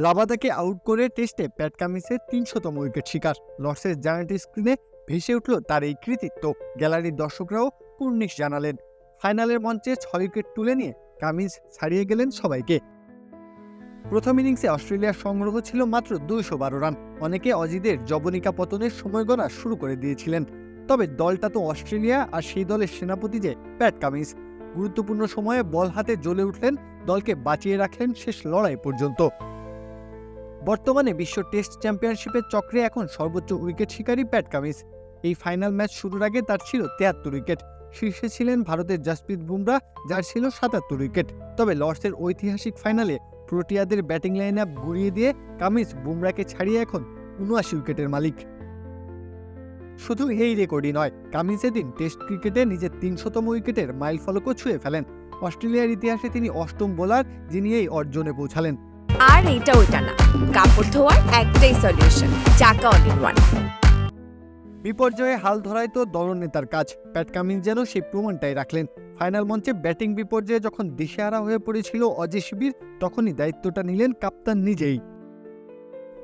রাবাদাকে out করে টেস্টে প্যাট কামিন্সের তিনশোতম wicket শিকার। লর্ডসের জায়ান্ট স্ক্রিনে ভেসে উঠল তার এই কৃতিত্ব, গ্যালারির দর্শকরাও কুর্নিশ জানালেন। ফাইনালের মঞ্চে ছয় উইকেট তুলে নিয়ে কামিন্স ছাড়িয়ে গেলেন সবাইকে। প্রথম ইনিংসে অস্ট্রেলিয়ার সংগ্রহ ছিল মাত্র দুইশো বারো রান। অনেকে অজিদের জবনিকা পতনের সময় গণা শুরু করে দিয়েছিলেন। তবে দলটা তো অস্ট্রেলিয়া আর সেই দলের সেনাপতি যে প্যাট কামিন্স গুরুত্বপূর্ণ সময়ে বল হাতে জ্বলে উঠলেন, দলকে বাঁচিয়ে রাখলেন শেষ লড়াই পর্যন্ত। বর্তমানে বিশ্ব টেস্ট চ্যাম্পিয়নশিপের চক্রে এখন সর্বোচ্চ উইকেট শিকারী প্যাট কামিন্স এই ফাইনাল ম্যাচ শুরুর আগে তার ছিল তেয়াত্তর উইকেট। শীর্ষে ছিলেন ভারতের জাসপ্রীত বুমরা, যার ছিল সাতাত্তর উইকেট। তবে লর্ডসের ঐতিহাসিক ফাইনালে প্রোটিয়াদের ব্যাটিং লাইন আপ গুড়িয়ে দিয়ে কামিন্স বুমরাকে ছাড়িয়ে এখন উনআশি উইকেটের মালিক। শুধু এই রেকর্ডই নয়, কামিজ এদিন টেস্ট ক্রিকেটে নিজের তিনশোতম উইকেটের মাইল ফলকও ছুঁয়ে ফেলেন। অস্ট্রেলিয়ার ইতিহাসে তিনি অষ্টম বোলার, যিনি এই অর্জনে পৌঁছালেন। আর এটা ওটা না। কাপড় ধোয়ার একটাই সলিউশন চাকা অল ইন ওয়ান বিপর্যয়ে হাল ধরাই তো দলনেতার কাজ প্যাট কামিন্স যেন সেই প্রমাণটাই রাখলেন। ফাইনাল মঞ্চে ব্যাটিং বিপর্যয়ে যখন দেশে দিশেহারা হয়ে পড়েছিল অজে শিবির, তখনই দায়িত্বটা নিলেন কাপ্তান নিজেই।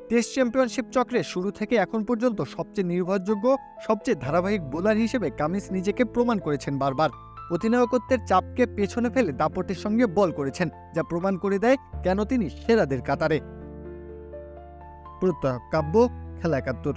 টেস্ট চ্যাম্পিয়নশিপ চক্রে শুরু থেকে এখন পর্যন্ত সবচেয়ে নির্ভরযোগ্য, সবচেয়ে ধারাবাহিক বোলার হিসেবে কামিন্স নিজেকে প্রমাণ করেছেন বারবার। অধিনায়কত্বের চাপকে পেছনে ফেলে দাপটের সঙ্গে বল করেছেন, যা প্রমাণ করে দেয় কেন তিনি সেরাদের কাতারে। প্রত্যয় কাব্য, খেলা একাত্তর।